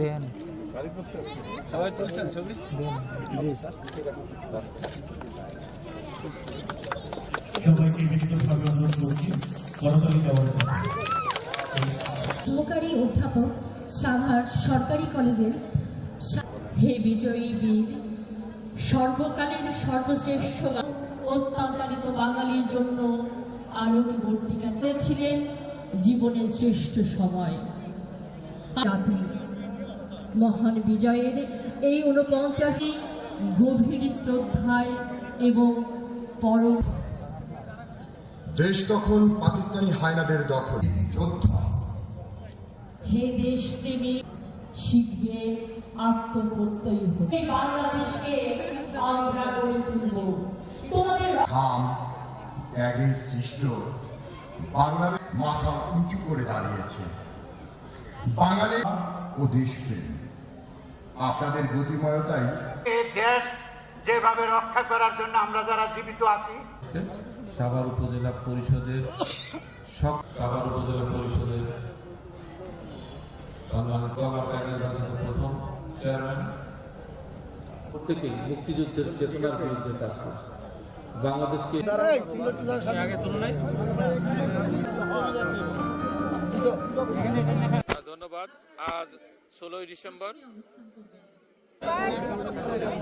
দেন। সহকারী অধ্যাপক সাভার সরকারি কলেজের হে বিজয়ী বীর, সর্বকালের সর্বশ্রেষ্ঠ অত্যাচারিত বাঙালির জন্য আলোক বর্তিকা ছিলেন জীবনের শ্রেষ্ঠ সময়। মহান বিজয়ের এই ঊনপঞ্চাশী গভীর শ্রদ্ধায় এবং পরম দেশ তখন পাকিস্তানি হায়নাদের দখল। যোদ্ধা। হে দেশ প্রেমী শিখবে আত্মপ্রত্যয়ী হতে। বাংলাদেশকে আমরা গড়ে তুলব। তোমাদের ঘাম ত্যাগের সৃষ্ট। বাংলাদেশ মাথা উঁচু করে দাঁড়িয়েছে। বাঙালি ও দেশপ্রেম। আপনাদের গতিময়তাই এই দেশ যেভাবে রক্ষা করার জন্য আমরা যারা জীবিত আছি সাভার উপজেলা পরিষদের সব সাভার উপজেলা পরিষদের সম্মানিত কলাকার নির্বাচিত প্রথম চেয়ারম্যান। প্রত্যেকেই মুক্তিযুদ্ধের চেতনার বিরুদ্ধে কাজ করছে। বাংলাদেশকে ধন্যবাদ। আজ ষোলোই ডিসেম্বর। Bye.